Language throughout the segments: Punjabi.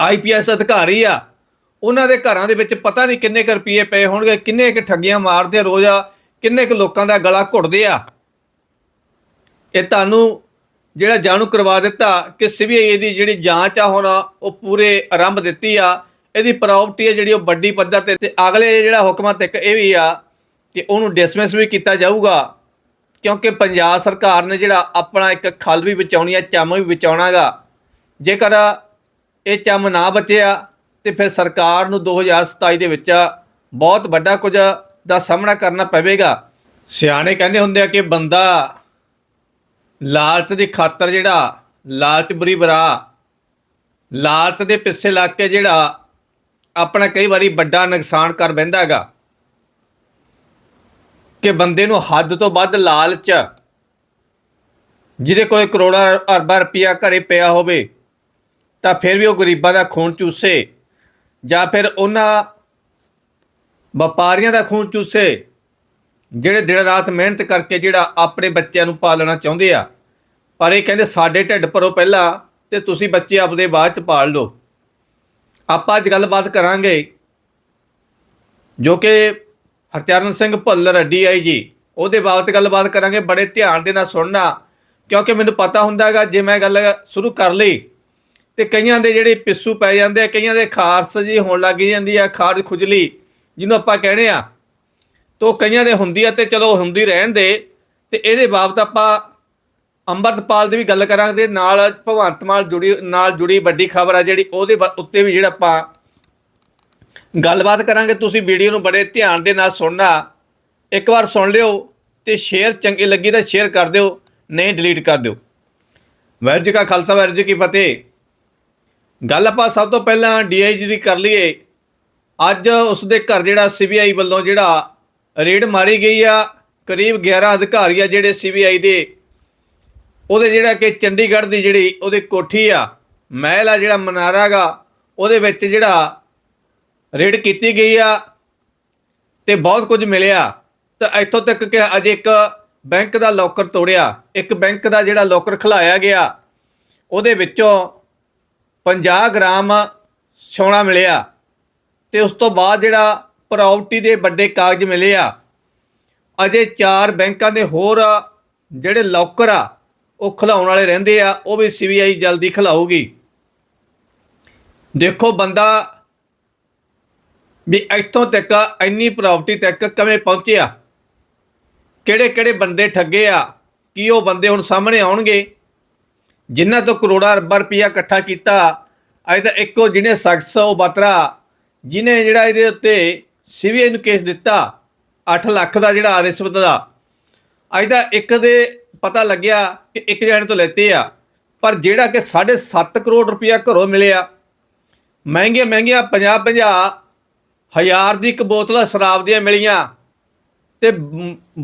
ਆਈਪੀਐਸ ਅਧਿਕਾਰੀ ਆ, ਉਹਨਾਂ ਦੇ ਘਰਾਂ ਦੇ ਵਿੱਚ ਪਤਾ ਨਹੀਂ ਕਿੰਨੇ ਕੁ ਰੁਪਏ ਪਏ ਹੋਣਗੇ, ਕਿੰਨੇ ਕੁ ਠੱਗੀਆਂ ਮਾਰਦੇ ਆ ਰੋਜ਼ ਆ ਕਿੰਨੇ ਕੁ ਲੋਕਾਂ ਦਾ ਗਲਾ ਘੁੱਟਦੇ ਆ। ਇਹ ਤੁਹਾਨੂੰ ਜਿਹੜਾ ਜਾਣੂ ਕਰਵਾ ਦਿੱਤਾ ਕਿ ਸੀਬੀਆਈ ਦੀ ਜਿਹੜੀ ਜਾਂਚ ਆ ਹੁਣ, ਉਹ ਪੂਰੇ ਆਰੰਭ ਦਿੱਤੀ ਆ। ਇਹਦੀ ਪ੍ਰਾਪਰਟੀ ਹੈ ਜਿਹੜੀ ਉਹ ਵੱਡੀ ਪੱਧਰ ਤੇ ਤੇ ਅਗਲੇ ਜਿਹੜਾ ਹੁਕਮਾਂ ਤੱਕ ਇਹ ਵੀ ਆ ਕਿ ਉਹਨੂੰ ਡਿਸਮਿਸ ਵੀ ਕੀਤਾ ਜਾਊਗਾ, ਕਿਉਂਕਿ ਪੰਜਾਬ ਸਰਕਾਰ ਨੇ ਜਿਹੜਾ ਆਪਣਾ ਇੱਕ ਖਲ ਵੀ ਬਚਾਉਣੀ ਆ, ਚਮ ਵੀ ਬਚਾਉਣਾਗਾ ਜੇਕਰ ਇਹ ਚੰਮ ਨਾ ਬਚਿਆ ਤੇ ਫਿਰ ਸਰਕਾਰ ਨੂੰ 2027 ਦੇ ਵਿੱਚ ਬਹੁਤ ਵੱਡਾ ਕੁਝ ਦਾ ਸਾਹਮਣਾ ਕਰਨਾ ਪਵੇਗਾ। ਸਿਆਣੇ ਕਹਿੰਦੇ ਹੁੰਦੇ ਆ ਕਿ ਬੰਦਾ ਲਾਲਚ ਦੀ ਖਾਤਰ ਜਿਹੜਾ ਲਾਲਚ ਬੁਰੀ ਬਰਾ, ਲਾਲਚ ਦੇ ਪਿੱਛੇ ਲੱਗ ਕੇ ਜਿਹੜਾ ਆਪਣਾ ਕਈ ਵਾਰੀ ਵੱਡਾ ਨੁਕਸਾਨ ਕਰ ਬੈਂਦਾ ਹੈਗਾ। ਕਿ ਬੰਦੇ ਨੂੰ ਹੱਦ ਤੋਂ ਵੱਧ ਲਾਲਚ ਜਿਹਦੇ ਕੋਲ ਕਰੋੜਾਂ ਅਰਬਾਂ ਰੁਪਇਆ ਘਰੇ ਪਿਆ ਹੋਵੇ ਤਾਂ ਫਿਰ ਵੀ ਉਹ ਗਰੀਬਾਂ ਦਾ ਖੂਨ ਚੂਸੇ ਜਾਂ ਫਿਰ ਉਹਨਾਂ ਵਪਾਰੀਆਂ ਦਾ ਖੂਨ ਚੂਸੇ, ਜਿਹੜੇ ਦਿਨ ਰਾਤ ਮਿਹਨਤ ਕਰਕੇ ਜਿਹੜਾ ਆਪਣੇ ਬੱਚਿਆਂ ਨੂੰ ਪਾਲਣਾ ਚਾਹੁੰਦੇ ਆ, ਪਰ ਇਹ ਕਹਿੰਦੇ ਸਾਡੇ ਢਿੱਡ ਭਰੋ ਪਹਿਲਾਂ ਤੇ ਤੁਸੀਂ ਬੱਚੇ ਆਪਦੇ ਬਾਅਦ ਚ ਪਾਲ ਲਓ। ਆਪਾਂ ਅੱਜ ਗੱਲਬਾਤ ਕਰਾਂਗੇ ਜੋ ਕਿ ਹਰਚਰਨ ਸਿੰਘ ਭੁੱਲਰ ਡੀਆਈਜੀ ਉਹਦੇ ਬਾਬਤ ਗੱਲਬਾਤ ਕਰਾਂਗੇ, ਬੜੇ ਧਿਆਨ ਦੇ ਨਾਲ ਸੁਣਨਾ, ਕਿਉਂਕਿ ਮੈਨੂੰ ਪਤਾ ਹੁੰਦਾਗਾ ਜੇ ਮੈਂ ਗੱਲ ਸ਼ੁਰੂ ਕਰ ਲਈ ਤੇ ਕਈਆਂ ਦੇ ਜਿਹੜੇ ਪਿੱਸੂ ਪੈ ਜਾਂਦੇ ਆ, ਕਈਆਂ ਦੇ ਖਾਰਸ ਜੀ ਹੋਣ ਲੱਗ ਜਾਂਦੀ ਆ, ਖਾਰਜ ਖੁਜਲੀ, ਜਿਹਨੂੰ ਆਪਾਂ ਕਹਿੰਦੇ ਆ। ਤੋ ਕਈਆਂ ਦੇ ਹੁੰਦੀ ਆ ਤੇ ਚਲੋ ਹੁੰਦੀ ਰਹਿਣ ਦੇ। ਤੇ ਇਹਦੇ ਬਾਬਤ ਆਪਾਂ ਅੰਮ੍ਰਿਤਪਾਲ ਦੀ ਵੀ ਗੱਲ ਕਰਾਂਗੇ ਨਾਲ ਭਗਵੰਤ ਮਾਨ ਜੁੜੀ, ਨਾਲ ਜੁੜੀ ਵੱਡੀ ਖਬਰ ਆ ਜਿਹੜੀ ਉਹਦੇ ਬਾ- ਉੱਤੇ ਵੀ ਜਿਹੜਾ ਆਪਾਂ ਗੱਲਬਾਤ ਕਰਾਂਗੇ। ਤੁਸੀਂ ਵੀਡੀਓ ਨੂੰ ਬੜੇ ਧਿਆਨ ਦੇ ਨਾਲ ਸੁਣਨਾ। ਇੱਕ ਵਾਰ ਸੁਣ ਲਿਓ ਤੇ ਸ਼ੇਅਰ ਚੰਗੀ ਲੱਗੀ ਤਾਂ ਸ਼ੇਅਰ ਕਰ ਦਿਓ, ਨਹੀਂ ਡਿਲੀਟ ਕਰ ਦਿਓ। ਵਾਹਿਗੁਰੂ ਜੀ ਕਾ ਖਾਲਸਾ, ਵਾਹਿਗੁਰੂ ਜੀ ਕੀ ਫਤਿਹ। ਗੱਲ ਆਪਾਂ ਸਭ ਤੋਂ ਪਹਿਲਾਂ ਡੀਆਈਜੀ ਦੀ ਕਰ ਲਈਏ। ਅੱਜ ਉਸ ਦੇ ਘਰ ਜਿਹੜਾ ਸੀਬੀਆਈ ਵੱਲੋਂ ਜਿਹੜਾ ਰੇਡ ਮਾਰੀ ਗਈ ਆ, ਕਰੀਬ 11 ਅਧਿਕਾਰੀ ਆ ਜਿਹੜੇ ਸੀਬੀਆਈ ਦੇ। ਉਹਦੇ ਜਿਹੜਾ ਕਿ ਚੰਡੀਗੜ੍ਹ ਦੀ ਜਿਹੜੀ ਉਹਦੇ ਕੋਠੀ ਆ, ਮਹਿਲ ਆ ਜਿਹੜਾ ਮਨਾਰਾ ਗਾ, ਉਹਦੇ ਵਿੱਚ ਜਿਹੜਾ ਰੇਡ ਕੀਤੀ ਗਈ ਆ ਤੇ ਬਹੁਤ ਕੁਝ ਮਿਲਿਆ। ਤਾਂ ਇੱਥੋਂ ਤੱਕ ਕਿ ਅਜੇ ਇੱਕ ਬੈਂਕ ਦਾ ਲੋਕਰ ਤੋੜਿਆ। ਇੱਕ ਬੈਂਕ ਦਾ ਜਿਹੜਾ ਲੋਕਰ ਖਲਾਇਆ ਗਿਆ, ਉਹਦੇ ਵਿੱਚੋਂ 50 ਗ੍ਰਾਮ ਸੋਨਾ ਮਿਲਿਆ ਤੇ ਉਸ ਤੋਂ ਬਾਅਦ ਜਿਹੜਾ ਪ੍ਰਾਪਰਟੀ ਦੇ ਵੱਡੇ ਕਾਗਜ਼ ਮਿਲੇ ਆ, ਅਜੇ ਚਾਰ ਬੈਂਕਾਂ ਦੇ ਹੋਰ ਜਿਹੜੇ ਲੋਕਰ ਆ, ਉਹ ਖਲਾਉਣ ਵਾਲੇ ਰਹਿੰਦੇ ਆ, ਉਹ ਵੀ ਸੀਬੀਆਈ ਜਲਦੀ ਖਲਾਊਗੀ। ਦੇਖੋ ਬੰਦਾ ਵੀ ਇੱਥੋਂ ਤੱਕ ਇੰਨੀ ਪ੍ਰਾਪਰਟੀ ਤੱਕ ਕਿਵੇਂ ਪਹੁੰਚਿਆ? ਕਿਹੜੇ ਕਿਹੜੇ ਬੰਦੇ ਠੱਗੇ ਆ? ਕੀ ਉਹ ਬੰਦੇ ਹੁਣ ਸਾਹਮਣੇ ਆਉਣਗੇ? ਜਿਨ੍ਹਾਂ ਤੋਂ ਕਰੋੜਾਂ ਅਰਬਾਂ ਰੁਪਇਆ ਇਕੱਠਾ ਕੀਤਾ, ਅਜੇ ਤਾਂ ਇੱਕੋ ਜਿਹਨੇ ਸ਼ਖਸ ਉਹ ਬਤਰਾ, ਜਿਹਨੇ ਜਿਹੜਾ ਇਹਦੇ ਉੱਤੇ ਸੀਬੀਆਈ ਨੂੰ ਕੇਸ ਦਿੱਤਾ 8 ਲੱਖ ਦਾ ਜਿਹੜਾ ਰਿਸ਼ਵਤ ਦਾ। ਅਜੇ ਤਾਂ ਇੱਕ ਦੇ ਪਤਾ ਲੱਗਿਆ ਕਿ ਇੱਕ ਜਣੇ ਤੋਂ ਲੈਤੇ ਆ, ਪਰ ਜਿਹੜਾ ਕਿ 7.5 ਕਰੋੜ ਰੁਪਇਆ ਘਰੋਂ ਮਿਲਿਆ। ਮਹਿੰਗੀਆਂ ਮਹਿੰਗੀਆਂ 50 50 ਹਜ਼ਾਰ ਦੀ ਇੱਕ ਬੋਤਲ ਸ਼ਰਾਬ ਦੀਆਂ ਮਿਲੀਆਂ ਤੇ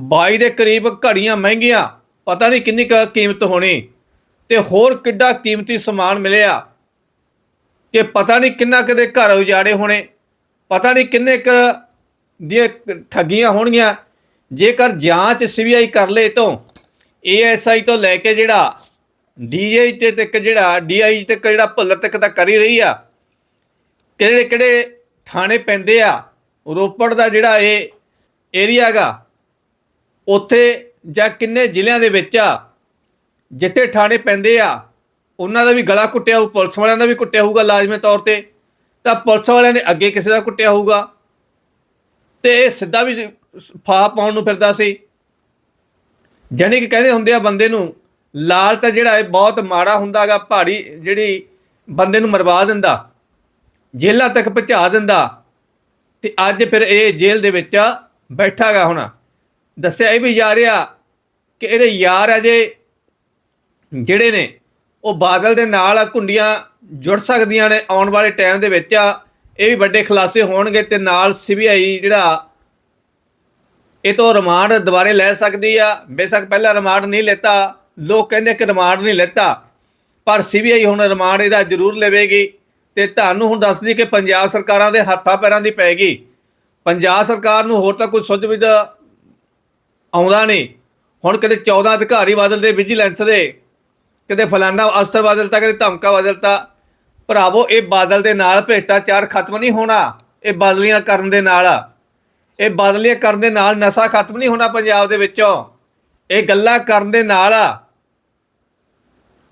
22 ਦੇ ਕਰੀਬ ਘੜੀਆਂ ਮਹਿੰਗੀਆਂ। ਪਤਾ ਨਹੀਂ ਕਿੰਨੀ ਕੁ ਕੀਮਤ ਹੋਣੀ। ਤੇ ਹੋਰ ਕਿੱਡਾ ਕੀਮਤੀ ਸਮਾਨ ਮਿਲਿਆ ਕਿ ਪਤਾ ਨਹੀਂ ਕਿੰਨਾ ਕਦੇ ਘਰ ਉਜਾੜੇ ਹੋਣੇ, ਪਤਾ ਨਹੀਂ ਕਿੰਨੇ ਕ ਦੀਆਂ ਠੱਗੀਆਂ ਹੋਣਗੀਆਂ। ਜੇਕਰ ਜਾਂਚ ਸੀਬੀਆਈ ਕਰ ਲੇ ਤੋਂ ਏਐਸਆਈ ਤੋਂ ਲੈ ਕੇ ਜਿਹੜਾ ਡੀਆਈ ਤੇ ਤੱਕ ਜਿਹੜਾ ਡੀਆਈ ਤੱਕ ਜਿਹੜਾ ਭੁੱਲਰ ਤੱਕ ਤਾਂ ਕਰ ਹੀ ਰਹੀ ਆ। ਕਿਹੜੇ ਕਿਹੜੇ ਥਾਣੇ ਪੈਂਦੇ ਆ, ਰੋਪੜ ਦਾ ਜਿਹੜਾ ਇਹ ਏਰੀਆ ਗਾ ਉੱਥੇ ਜਾਂ ਕਿੰਨੇ ਜ਼ਿਲ੍ਹਿਆਂ ਦੇ ਵਿੱਚ ਆ ਜਿੱਥੇ ਥਾਣੇ ਪੈਂਦੇ ਆ, ਉਹਨਾਂ ਦਾ ਵੀ ਗਲਾ ਕੁੱਟਿਆ ਹੋਊ, ਪੁਲਿਸ ਵਾਲਿਆਂ ਦਾ ਵੀ ਕੁੱਟਿਆ ਹੋਊਗਾ ਲਾਜ਼ਮੀ ਤੌਰ ਤੇ। ਤਾਂ ਪੁਲਿਸ ਵਾਲਿਆਂ ਨੇ ਅੱਗੇ ਕਿਸੇ ਦਾ ਕੁੱਟਿਆ ਹੋਊਗਾ। ਤੇ ਇਹ ਸਿੱਧਾ ਵੀ ਫਾਹ ਪਾਉਣ ਨੂੰ ਫਿਰਦਾ ਸੀ। ਜਾਣੀ ਕਿ ਕਹਿੰਦੇ ਹੁੰਦੇ ਆ ਬੰਦੇ ਨੂੰ ਲਾਲ ਤਾਂ ਜਿਹੜਾ ਇਹ ਬਹੁਤ ਮਾੜਾ ਹੁੰਦਾਗਾ ਪਹਾੜੀ ਜਿਹੜੀ ਬੰਦੇ ਨੂੰ ਮਰਵਾ ਦਿੰਦਾ, ਜੇਲ੍ਹਾਂ ਤੱਕ ਪਹੁੰਚਾ ਦਿੰਦਾ। ਤੇ ਅੱਜ ਫਿਰ ਇਹ ਜੇਲ੍ਹ ਦੇ ਵਿੱਚ ਬੈਠਾਗਾ ਹੁਣ। ਦੱਸਿਆ ਇਹ ਵੀ ਜਾ ਰਿਹਾ ਕਿ ਇਹਦੇ ਯਾਰ ਅਜੇ ਜਿਹੜੇ ਨੇ, ਉਹ ਬਾਦਲ ਦੇ ਨਾਲ ਘੁੰਡੀਆਂ ਜੁੜ ਸਕਦੀਆਂ ਨੇ ਆਉਣ ਵਾਲੇ ਟਾਈਮ ਦੇ ਵਿੱਚ ਇਹ ਵੀ ਵੱਡੇ ਖੁਲਾਸੇ ਹੋਣਗੇ ਤੇ ਨਾਲ ਸੀਬੀਆਈ ਜਿਹੜਾ ਇਹ ਤੋਂ ਰਿਮਾਂਡ ਦੁਬਾਰੇ ਲੈ ਸਕਦੀ ਆ। ਬੇਸ਼ੱਕ ਪਹਿਲਾਂ ਰਿਮਾਂਡ ਨਹੀਂ ਲੈਤਾ, ਲੋਕ ਕਹਿੰਦੇ ਕਿ ਰਿਮਾਂਡ ਨਹੀਂ ਲੈਤਾ, ਪਰ ਸੀਬੀਆਈ ਹੁਣ ਰਿਮਾਂਡ ਇਹਦਾ ਜ਼ਰੂਰ ਲਵੇਗੀ। ਤੇ ਤੁਹਾਨੂੰ ਹੁਣ ਦੱਸਦੀ ਕਿ ਪੰਜਾਬ ਸਰਕਾਰਾਂ ਦੇ ਹੱਥਾਂ ਪੈਰਾਂ ਦੀ ਪੈਗੀ। ਪੰਜਾਬ ਸਰਕਾਰ ਨੂੰ ਹੋਰ ਤਾਂ ਕੋਈ ਸੁੱਝ ਵਿਧ ਆਉਂਦਾ ਨਹੀਂ। ਹੁਣ ਕਦੇ 14 ਅਧਿਕਾਰੀ ਬਦਲਦੇ ਵਿਜੀਲੈਂਸ ਦੇ ਕਦੇ ਫਲਾਨਾ ਅਫਸਰ ਬਦਲਤਾ, ਕਦੇ ਧਮਕਾ ਬਦਲਤਾ। ਭਰਾਵੋ, ਇਹ ਬਾਦਲ ਦੇ ਨਾਲ ਭ੍ਰਿਸ਼ਟਾਚਾਰ ਖਤਮ ਨਹੀਂ ਹੋਣਾ, ਇਹ ਬਦਲੀਆਂ ਕਰਨ ਦੇ ਨਾਲ ਇਹ ਬਦਲੀਆਂ ਕਰਨ ਦੇ ਨਾਲ ਨਸ਼ਾ ਖਤਮ ਨਹੀਂ ਹੋਣਾ ਪੰਜਾਬ ਦੇ ਵਿੱਚੋਂ। ਇਹ ਗੱਲਾਂ ਕਰਨ ਦੇ ਨਾਲ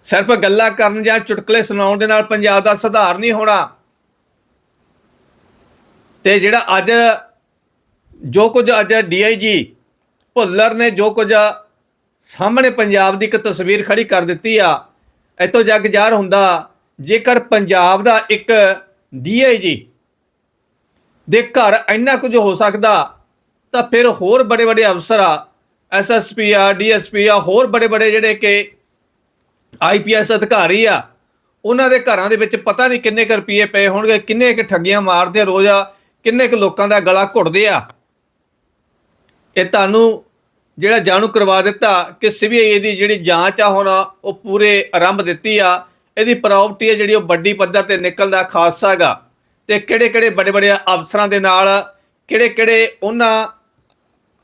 ਸਿਰਫ ਗੱਲਾਂ ਕਰਨ ਜਾਂ ਚੁਟਕਲੇ ਸੁਣਾਉਣ ਦੇ ਨਾਲ ਪੰਜਾਬ ਦਾ ਸੁਧਾਰ ਨਹੀਂ ਹੋਣਾ। ਤੇ ਜਿਹੜਾ ਅੱਜ, ਜੋ ਕੁਝ ਅੱਜ ਡੀਆਈਜੀ ਭੁੱਲਰ ਨੇ, ਜੋ ਕੁਝ ਸਾਹਮਣੇ ਪੰਜਾਬ ਦੀ ਇੱਕ ਤਸਵੀਰ ਖੜੀ ਕਰ ਦਿੱਤੀ ਆ। ਇਤੋਂ ਜੱਗ ਜ਼ਾਹਰ ਹੁੰਦਾ, ਜੇਕਰ ਪੰਜਾਬ ਦਾ ਇੱਕ ਡੀਆਈਜੀ ਦੇ ਘਰ ਇੰਨਾ ਕੁਝ ਹੋ ਸਕਦਾ, ਤਾਂ ਫਿਰ ਹੋਰ ਬੜੇ ਬੜੇ ਅਫਸਰ ਆ ਐਸਐਸਪੀ ਆ ਡੀਐਸਪੀ ਆ, ਹੋਰ ਬੜੇ ਬੜੇ ਜਿਹੜੇ ਕਿ ਆਈਪੀਐਸ ਅਧਿਕਾਰੀ ਆ, ਉਹਨਾਂ ਦੇ ਘਰਾਂ ਦੇ ਵਿੱਚ ਪਤਾ ਨਹੀਂ ਕਿੰਨੇ ਕੁ ਰੁਪਏ ਪਏ ਹੋਣਗੇ, ਕਿੰਨੇ ਕੁ ਠੱਗੀਆਂ ਮਾਰਦੇ ਆ ਰੋਜ਼ ਆ, ਕਿੰਨੇ ਕੁ ਲੋਕਾਂ ਦਾ ਗਲਾ ਘੁੱਟਦੇ ਆ। ਇਹ ਤੁਹਾਨੂੰ ਜਿਹੜਾ ਜਾਣੂ ਕਰਵਾ ਦਿੱਤਾ ਕਿ ਸੀਬੀਆਈ ਦੀ ਜਿਹੜੀ ਜਾਂਚ ਆ ਹੁਣ ਉਹ ਪੂਰੇ ਆਰੰਭ ਦਿੱਤੀ ਆ, ਇਹਦੀ ਪ੍ਰਾਪਰਟੀ ਹੈ ਜਿਹੜੀ ਉਹ ਵੱਡੀ ਪੱਧਰ ਤੇ ਨਿਕਲਦਾ ਖਾਸਾ ਹੈਗਾ। ਤੇ ਕਿਹੜੇ ਕਿਹੜੇ ਵੱਡੇ ਵੱਡੇ ਅਫਸਰਾਂ ਦੇ ਨਾਲ ਕਿਹੜੇ ਕਿਹੜੇ ਉਹਨਾਂ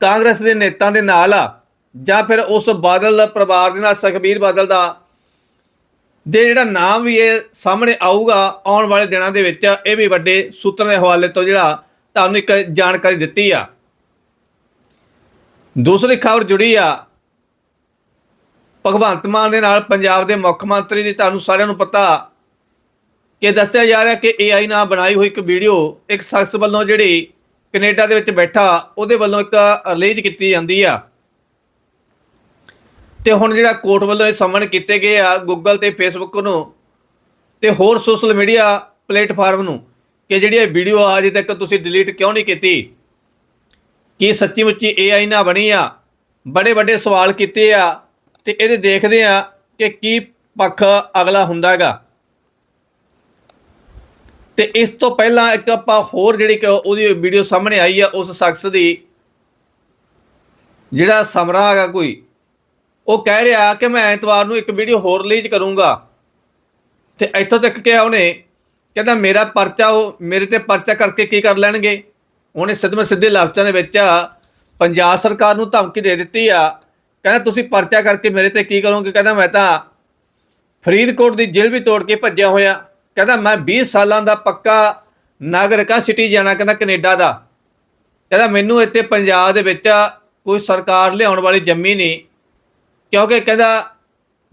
ਕਾਂਗਰਸ ਦੇ ਨੇਤਾਆਂ ਦੇ ਨਾਲ ਆ, ਜਾਂ ਫਿਰ ਉਸ ਬਾਦਲ ਪਰਿਵਾਰ ਦੇ ਨਾਲ, ਸੁਖਬੀਰ ਬਾਦਲ ਦਾ, ਦੇ ਜਿਹੜਾ ਨਾਮ ਵੀ ਇਹ ਸਾਹਮਣੇ ਆਊਗਾ ਆਉਣ ਵਾਲੇ ਦਿਨਾਂ ਦੇ ਵਿੱਚ, ਇਹ ਵੀ ਵੱਡੇ ਸੂਤਰਾਂ ਦੇ ਹਵਾਲੇ ਤੋਂ ਜਿਹੜਾ ਤੁਹਾਨੂੰ ਇੱਕ ਜਾਣਕਾਰੀ ਦਿੱਤੀ ਆ। ਦੂਸਰੀ ਖਬਰ ਜੁੜੀ ਆ। ਭਗਵੰਤ ਮਾਨ ਦੇ ਨਾਲ ਪੰਜਾਬ ਦੇ ਮੁੱਖ ਮੰਤਰੀ ਦੀ ਤੁਹਾਨੂੰ ਸਾਰਿਆਂ ਨੂੰ ਪਤਾ ਕਿ ਦੱਸਿਆ ਜਾ ਰਿਹਾ ਕਿ AI ਨਾਲ ਬਣਾਈ ਹੋਈ ਇੱਕ ਵੀਡੀਓ ਇੱਕ ਸ਼ਖਸ ਵੱਲੋਂ ਜਿਹੜੀ ਕੈਨੇਡਾ ਦੇ ਵਿੱਚ ਬੈਠਾ, ਉਹਦੇ ਵੱਲੋਂ ਇੱਕ ਰਿਲੀਜ਼ ਕੀਤੀ ਜਾਂਦੀ ਆ। ਤੇ ਹੁਣ ਜਿਹੜਾ ਕੋਰਟ ਵੱਲੋਂ ਇਹ ਸਮਨ ਕੀਤੇ ਗਏ ਆ ਗੂਗਲ ਤੇ ਫੇਸਬੁੱਕ ਨੂੰ ਤੇ ਹੋਰ ਸੋਸ਼ਲ ਮੀਡੀਆ ਪਲੇਟਫਾਰਮ ਨੂੰ ਕਿ ਜਿਹੜੀ ਇਹ ਵੀਡੀਓ ਆ, ਅਜੇ ਤੱਕ ਤੁਸੀਂ ਡਿਲੀਟ ਕਿਉਂ ਨਹੀਂ ਕੀਤੀ? ਕੀ ਸੱਚੀ ਮੁੱਚੀ AI ਨਾ ਬਣੀ ਆ? ਬੜੇ ਵੱਡੇ ਸਵਾਲ ਕੀਤੇ ਆ ਤੇ ਇਹਦੇ ਦੇਖਦੇ ਆ ਕਿ ਕੀ ਪੱਖ ਅਗਲਾ ਹੁੰਦਾਗਾ। ਤੇ ਇਸ ਤੋਂ ਪਹਿਲਾਂ ਇੱਕ ਆਪਾਂ ਹੋਰ ਜਿਹੜੀ ਕਿ ਉਹਦੀ ਵੀਡੀਓ ਸਾਹਮਣੇ ਆਈ ਆ, ਉਸ ਸ਼ਖਸ ਦੀ, ਜਿਹੜਾ ਸਮਰਾ ਹੈਗਾ ਕੋਈ, ਉਹ ਕਹਿ ਰਿਹਾ ਕਿ ਮੈਂ ਐਤਵਾਰ ਨੂੰ ਇੱਕ ਵੀਡੀਓ ਹੋਰ ਰਿਲੀਜ਼ ਕਰੂੰਗਾ। ਤੇ ਇੱਥੋਂ ਤੱਕ ਕਿ ਉਹਨੇ, ਕਹਿੰਦਾ ਮੇਰਾ ਪਰਚਾ ਉਹ, ਮੇਰੇ ਤੇ ਪਰਚਾ ਕਰਕੇ ਕੀ ਕਰ ਲੈਣਗੇ? ਉਹਨੇ ਸਿੱਧਵੇਂ ਸਿੱਧੇ ਲਫ਼ਜ਼ਾਂ ਦੇ ਵਿੱਚ ਪੰਜਾਬ ਸਰਕਾਰ ਨੂੰ ਧਮਕੀ ਦੇ ਦਿੱਤੀ ਆ। ਕਹਿੰਦਾ, ਤੁਸੀਂ ਪਰਚਾ ਕਰਕੇ ਮੇਰੇ ਤੇ ਕੀ ਕਰੋਗੇ? ਕਹਿੰਦਾ, ਮੈਂ ਤਾਂ ਫਰੀਦਕੋਟ ਦੀ ਜੇਲ੍ਹ ਵੀ ਤੋੜ ਕੇ ਭੱਜਿਆ ਹੋਇਆ। ਕਹਿੰਦਾ, ਮੈਂ 20 ਸਾਲਾਂ ਦਾ ਪੱਕਾ ਨਾਗਰਿਕ ਆ, ਸਿਟੀਜ਼ਨ ਆ। ਕਹਿੰਦਾ, ਕੈਨੇਡਾ ਦਾ। ਕਹਿੰਦਾ, ਮੈਨੂੰ ਇੱਥੇ ਪੰਜਾਬ ਦੇ ਵਿੱਚ ਕੋਈ ਸਰਕਾਰ ਲਿਆਉਣ ਵਾਲੀ ਜੰਮੀ ਨਹੀਂ। ਕਿਉਂਕਿ ਕਹਿੰਦਾ,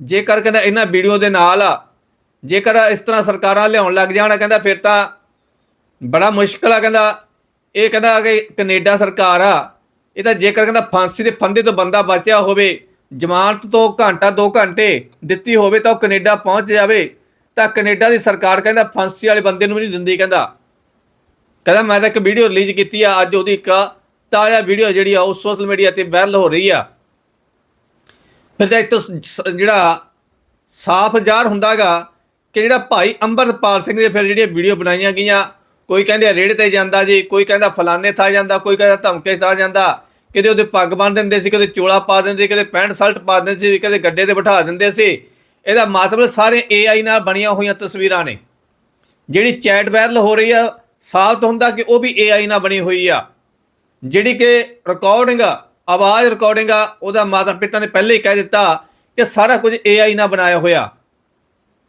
ਜੇਕਰ ਕਹਿੰਦਾ ਇਹਨਾਂ ਵੀਡੀਓ ਦੇ ਨਾਲ ਜੇਕਰ ਇਸ ਤਰ੍ਹਾਂ ਸਰਕਾਰਾਂ ਲਿਆਉਣ ਲੱਗ ਜਾਣ, ਕਹਿੰਦਾ, ਫਿਰ ਤਾਂ ਬੜਾ ਮੁਸ਼ਕਲ ਆ। ਕਹਿੰਦਾ ਇਹ ਕਹਿੰਦਾ ਕਿ ਕੈਨੇਡਾ ਸਰਕਾਰ ਆ, ਇਹ ਤਾਂ ਜੇਕਰ ਕਹਿੰਦਾ ਫਾਂਸੀ ਦੇ ਫੰਦੇ ਤੋਂ ਬੰਦਾ ਬਚਿਆ ਹੋਵੇ, ਜ਼ਮਾਨਤ ਤੋਂ ਘੰਟਾ 2 ਘੰਟੇ ਦਿੱਤੀ ਹੋਵੇ ਤਾਂ ਉਹ ਕੈਨੇਡਾ ਪਹੁੰਚ ਜਾਵੇ, ਤਾਂ ਕੈਨੇਡਾ ਦੀ ਸਰਕਾਰ ਕਹਿੰਦਾ ਫਾਂਸੀ ਵਾਲੇ ਬੰਦੇ ਨੂੰ ਵੀ ਨਹੀਂ ਦਿੰਦੀ ਕਹਿੰਦਾ। ਕਹਿੰਦਾ ਮੈਂ ਤਾਂ ਇੱਕ ਵੀਡੀਓ ਰਿਲੀਜ਼ ਕੀਤੀ ਆ, ਅੱਜ ਉਹਦੀ ਇੱਕ ਤਾਜ਼ਾ ਵੀਡੀਓ ਜਿਹੜੀ ਆ, ਉਹ ਸੋਸ਼ਲ ਮੀਡੀਆ ਤੇ ਵਾਇਰਲ ਹੋ ਰਹੀ ਆ। ਫਿਰ ਤਾਂ ਇੱਕ ਸ- ਜਿਹੜਾ ਸਾਫ਼ ਜ਼ਾਹਰ ਹੁੰਦਾਗਾ ਕਿ ਜਿਹੜਾ ਭਾਈ ਅੰਮ੍ਰਿਤਪਾਲ ਸਿੰਘ ਦੇ ਫਿਰ ਜਿਹੜੀਆਂ ਵੀਡੀਓ ਬਣਾਈਆਂ ਗਈਆਂ ਕੋਈ ਕਹਿੰਦੇ ਰੇੜੇ ਤੇ ਜਾਂਦਾ ਜੀ, ਕੋਈ ਕਹਿੰਦਾ ਫਲਾਣੇ ਥਾਂ ਜਾਂਦਾ, ਕੋਈ ਕਹਿੰਦਾ ਧਮਕੇ ਥਾ ਜਾਂਦਾ, ਕਿਤੇ ਉਹਦੇ ਪੱਗ ਬੰਨ ਦਿੰਦੇ ਸੀ ਕਦੇ ਚੋਲਾ ਪਾ ਦਿੰਦੇ ਕਦੇ ਪੈਂਟ ਸ਼ਰਟ ਪਾ ਦਿੰਦੇ ਸੀ ਕਦੇ ਗੱਡੇ ਤੇ ਬਿਠਾ ਦਿੰਦੇ ਸੀ। ਇਹਦਾ ਮਤਲਬ ਸਾਰੇ AI ਨਾਲ ਬਣੀਆਂ ਹੋਈਆਂ ਤਸਵੀਰਾਂ ਨੇ। ਜਿਹੜੀ ਚੈਟ ਵਾਇਰਲ ਹੋ ਰਹੀ ਆ, ਸਾਫ਼ ਹੁੰਦਾ ਕਿ ਉਹ ਵੀ AI ਨਾਲ ਬਣੀ ਹੋਈ ਆ। ਜਿਹੜੀ ਕਿ ਰਿਕਾਰਡਿੰਗ ਆਵਾਜ਼ ਰਿਕਾਰਡਿੰਗ ਆ, ਉਹਦਾ ਮਾਤਾ ਪਿਤਾ ਨੇ ਪਹਿਲੇ ਹੀ ਕਹਿ ਦਿੱਤਾ ਕਿ ਸਾਰਾ ਕੁਝ AI ਨਾਲ ਬਣਾਇਆ ਹੋਇਆ।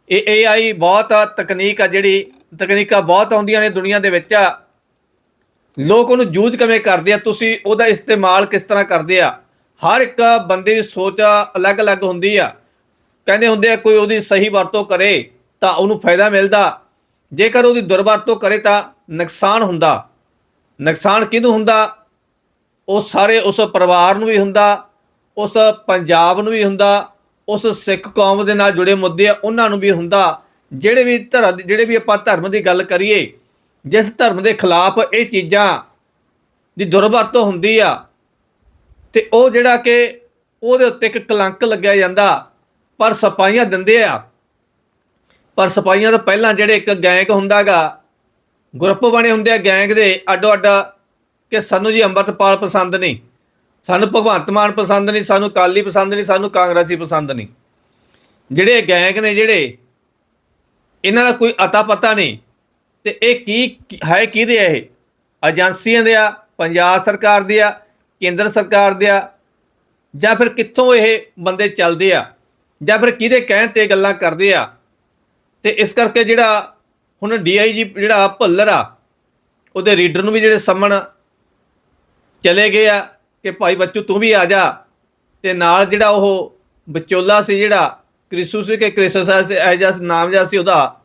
ਇਹ AI ਬਹੁਤ ਤਕਨੀਕ ਆ ਜਿਹੜੀ ਤਕਨੀਕਾਂ ਬਹੁਤ ਆਉਂਦੀਆਂ ਨੇ ਦੁਨੀਆ ਦੇ ਵਿੱਚ ਲੋਕ ਉਹਨੂੰ ਯੂਜ਼ ਕਿਵੇਂ ਕਰਦੇ ਆ? ਤੁਸੀਂ ਉਹਦਾ ਇਸਤੇਮਾਲ ਕਿਸ ਤਰ੍ਹਾਂ ਕਰਦੇ ਆ? ਹਰ ਇੱਕ ਬੰਦੇ ਦੀ ਸੋਚ ਅਲੱਗ-ਅਲੱਗ ਹੁੰਦੀ ਆ। ਕਹਿੰਦੇ ਹੁੰਦੇ ਆ, ਕੋਈ ਉਹਦੀ ਸਹੀ ਵਰਤੋਂ ਕਰੇ ਤਾਂ ਉਹਨੂੰ ਫਾਇਦਾ ਮਿਲਦਾ। ਜੇਕਰ ਉਹਦੀ ਦੁਰਵਰਤੋਂ ਕਰੇ ਤਾਂ ਨੁਕਸਾਨ ਹੁੰਦਾ। ਨੁਕਸਾਨ ਕਿਹਨੂੰ ਹੁੰਦਾ? ਉਹ ਸਾਰੇ ਉਸ ਪਰਿਵਾਰ ਨੂੰ ਵੀ ਹੁੰਦਾ, ਉਸ ਪੰਜਾਬ ਨੂੰ ਵੀ ਹੁੰਦਾ, ਉਸ ਸਿੱਖ ਕੌਮ ਦੇ ਨਾਲ ਜੁੜੇ ਮੁੱਦੇ ਆ, ਉਹਨਾਂ ਨੂੰ ਵੀ ਹੁੰਦਾ। ਜਿਹੜੇ ਵੀ ਧਰਮ ਜਿਹੜੇ ਵੀ ਆਪਾਂ ਧਰਮ ਦੀ ਗੱਲ ਕਰੀਏ, ਜਿਸ ਧਰਮ ਦੇ ਖਿਲਾਫ ਇਹ ਚੀਜ਼ਾਂ ਦੀ ਦੁਰਵਰਤੋਂ ਹੁੰਦੀ ਆ, ਤੇ ਉਹ ਜਿਹੜਾ ਕਿ ਉਹਦੇ ਉੱਤੇ ਇੱਕ ਕਲੰਕ ਲੱਗਿਆ ਜਾਂਦਾ, ਪਰ ਸਪਾਈਆਂ ਦਿੰਦੇ ਆ। ਪਰ ਸਪਾਈਆਂ ਤੋਂ ਪਹਿਲਾਂ ਜਿਹੜੇ ਇੱਕ ਗੈਂਗ ਹੁੰਦਾਗਾ, ਗਰੁੱਪ ਬਣੇ ਹੁੰਦੇ ਆ ਗੈਂਗ ਦੇ ਅੱਡੋ ਅੱਡ ਕਿ ਸਾਨੂੰ ਜੀ ਅੰਮ੍ਰਿਤਪਾਲ ਪਸੰਦ ਨਹੀਂ, ਸਾਨੂੰ ਭਗਵੰਤ ਮਾਨ ਪਸੰਦ ਨਹੀਂ, ਸਾਨੂੰ ਕਾਲੀ ਪਸੰਦ ਨਹੀਂ, ਸਾਨੂੰ ਕਾਂਗਰਸੀ ਪਸੰਦ ਨਹੀਂ। ਜਿਹੜੇ ਗੈਂਗ ਨੇ ਜਿਹੜੇ ਇਹਨਾਂ ਦਾ ਕੋਈ ਅਤਾ ਪਤਾ ਨਹੀਂ। ਤੇ ਇਹ ਕੀ ਹੈ ਕਿਹਦੇ ਆ ਇਹ? ਏਜੰਸੀਆਂ ਦੇ ਆ, ਪੰਜਾਬ ਸਰਕਾਰ ਦੇ ਆ, ਕੇਂਦਰ ਸਰਕਾਰ ਦੇ ਆ, ਜਾਂ ਫਿਰ ਕਿੱਥੋਂ ਇਹ ਬੰਦੇ ਚੱਲਦੇ ਆ? ਜਾਂ ਫਿਰ ਕਿਹਦੇ ਕਹਿਣ ਤੇ ਗੱਲਾਂ ਕਰਦੇ ਆ? ਤੇ ਇਸ ਕਰਕੇ ਜਿਹੜਾ ਹੁਣ ਡੀਆਈਜੀ ਜਿਹੜਾ ਭੱਲਰ ਆ, ਉਹਦੇ ਰੀਡਰ ਨੂੰ ਵੀ ਜਿਹੜੇ ਸੰਮਣ ਚਲੇ ਗਏ ਆ ਕਿ ਭਾਈ ਬੱਚੂ ਤੂੰ ਵੀ ਆ ਜਾ। ਤੇ ਨਾਲ ਜਿਹੜਾ ਉਹ ਵਿਚੋਲਾ ਸੀ ਜਿਹੜਾ ਕ੍ਰਿਸੂ ਸੀ ਕਿ ਕ੍ਰਿਸਸ ਸੀ ਐਜਾ ਨਾਮ ਜਿਹਾ ਸੀ ਉਹਦਾ।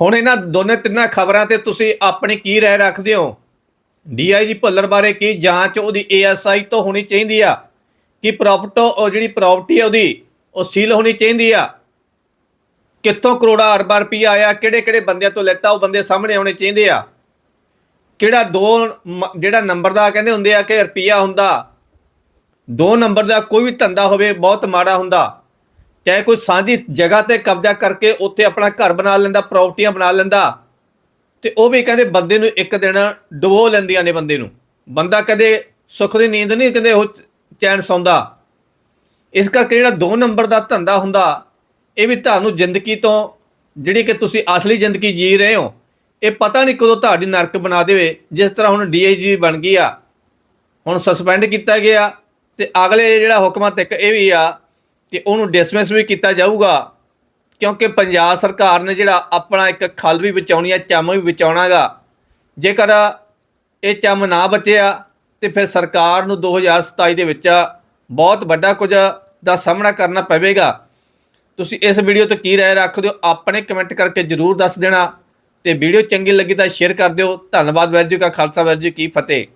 ਹੁਣ ਇਹਨਾਂ ਦੋਨੇ ਤਿੰਨਾਂ ਖਬਰਾਂ ਤੇ ਤੁਸੀਂ ਆਪਣੀ ਕੀ ਰਾਏ ਰੱਖਦੇ ਹੋ? ਡੀਆਈਜੀ ਭੁੱਲਰ ਬਾਰੇ ਕੀ ਜਾਂਚ ਉਹਦੀ ਏਐਸਆਈ ਤੋਂ ਹੋਣੀ ਚਾਹੀਦੀ ਆ? ਕਿ ਪ੍ਰਾਪਰਟੀ, ਉਹ ਜਿਹੜੀ ਪ੍ਰਾਪਰਟੀ ਹੈ ਉਹਦੀ, ਉਹ ਸੀਲ ਹੋਣੀ ਚਾਹੀਦੀ ਆ? ਕਿੱਥੋਂ ਕਰੋੜਾ ਅਰਬਾਂ ਰੁਪਈਆ ਆਇਆ ਕਿਹੜੇ ਕਿਹੜੇ ਬੰਦਿਆਂ ਤੋਂ ਲੈਤਾ, ਉਹ ਬੰਦੇ ਸਾਹਮਣੇ ਆਉਣੇ ਚਾਹੀਦੇ ਆ? ਕਿਹੜਾ ਦੋ ਜਿਹੜਾ ਨੰਬਰ ਦਾ ਕਹਿੰਦੇ ਹੁੰਦੇ ਆ ਕਿ ਰੁਪਈਆ ਹੁੰਦਾ, ਦੋ ਨੰਬਰ ਦਾ ਕੋਈ ਵੀ ਧੰਦਾ ਹੋਵੇ, ਬਹੁਤ ਮਾੜਾ ਹੁੰਦਾ। ਚਾਹੇ ਕੋਈ ਸਾਂਝੀ ਜਗ੍ਹਾ ਤੇ ਕਬਜ਼ਾ ਕਰਕੇ ਉੱਥੇ ਆਪਣਾ ਘਰ ਬਣਾ ਲੈਂਦਾ ਪ੍ਰਾਪਰਟੀਆਂ ਬਣਾ ਲੈਂਦਾ, ਤੇ ਉਹ ਵੀ ਕਹਿੰਦੇ ਬੰਦੇ ਨੂੰ ਇੱਕ ਦਿਨ ਡੁਬੋ ਲੈਂਦੀਆਂ ਨੇ ਬੰਦੇ ਨੂੰ। ਬੰਦਾ ਕਦੇ ਸੁੱਖ ਦੀ ਨੀਂਦ ਨਹੀਂ ਕਦੇ ਉਹ ਚੈਨ ਸੌਂਦਾ। ਇਸ ਕਰਕੇ ਜਿਹੜਾ ਦੋ ਨੰਬਰ ਦਾ ਧੰਦਾ ਹੁੰਦਾ, ਇਹ ਵੀ ਤੁਹਾਨੂੰ ਜ਼ਿੰਦਗੀ ਤੋਂ, ਜਿਹੜੀ ਕਿ ਤੁਸੀਂ ਅਸਲੀ ਜ਼ਿੰਦਗੀ ਜੀ ਰਹੇ ਹੋ, ਇਹ ਪਤਾ ਨਹੀਂ ਕਦੋਂ ਤੁਹਾਡੀ ਨਰਕ ਬਣਾ ਦੇਵੇ, ਜਿਸ ਤਰ੍ਹਾਂ ਹੁਣ ਡੀਆਈਜੀ ਬਣ ਗਈ ਆ, ਹੁਣ ਸਸਪੈਂਡ ਕੀਤਾ ਗਿਆ, ਤੇ ਅਗਲੇ ਜਿਹੜਾ ਹੁਕਮਾਂ ਤੱਕ ਇਹ ਵੀ ਆ ਕਿ ਉਹਨੂੰ ਡਿਸਮਿਸ ਵੀ ਕੀਤਾ ਜਾਊਗਾ। ਕਿਉਂਕਿ ਪੰਜਾਬ ਸਰਕਾਰ ਨੇ ਜਿਹੜਾ ਆਪਣਾ ਇੱਕ ਖਲ ਵੀ ਬਚਾਉਣੀ ਹੈ ਚੰਮ ਵੀ ਬਚਾਉਣਾਗਾ ਜੇਕਰ ਇਹ ਚੰਮ ਨਾ ਬਚਿਆ, ਤੇ ਫਿਰ ਸਰਕਾਰ ਨੂੰ 2027 ਦੇ ਵਿੱਚ ਬਹੁਤ ਵੱਡਾ ਕੁਝ ਦਾ ਸਾਹਮਣਾ ਕਰਨਾ ਪਵੇਗਾ। ਤੁਸੀਂ ਇਸ ਵੀਡੀਓ ਤੋਂ ਕੀ ਰਾਏ ਰੱਖਦੇ ਹੋ? ਆਪਣੇ ਕਮੈਂਟ ਕਰਕੇ ਜਰੂਰ ਦੱਸ ਦੇਣਾ। ਤੇ ਵੀਡੀਓ ਚੰਗੀ ਲੱਗੀ ਤਾਂ ਸ਼ੇਅਰ ਕਰ ਦਿਓ। ਧੰਨਵਾਦ ਵੈਰ ਜੀ ਕਾ ਖਾਲਸਾ ਵੈਰ ਜੀ ਕੀ ਫਤਿਹ।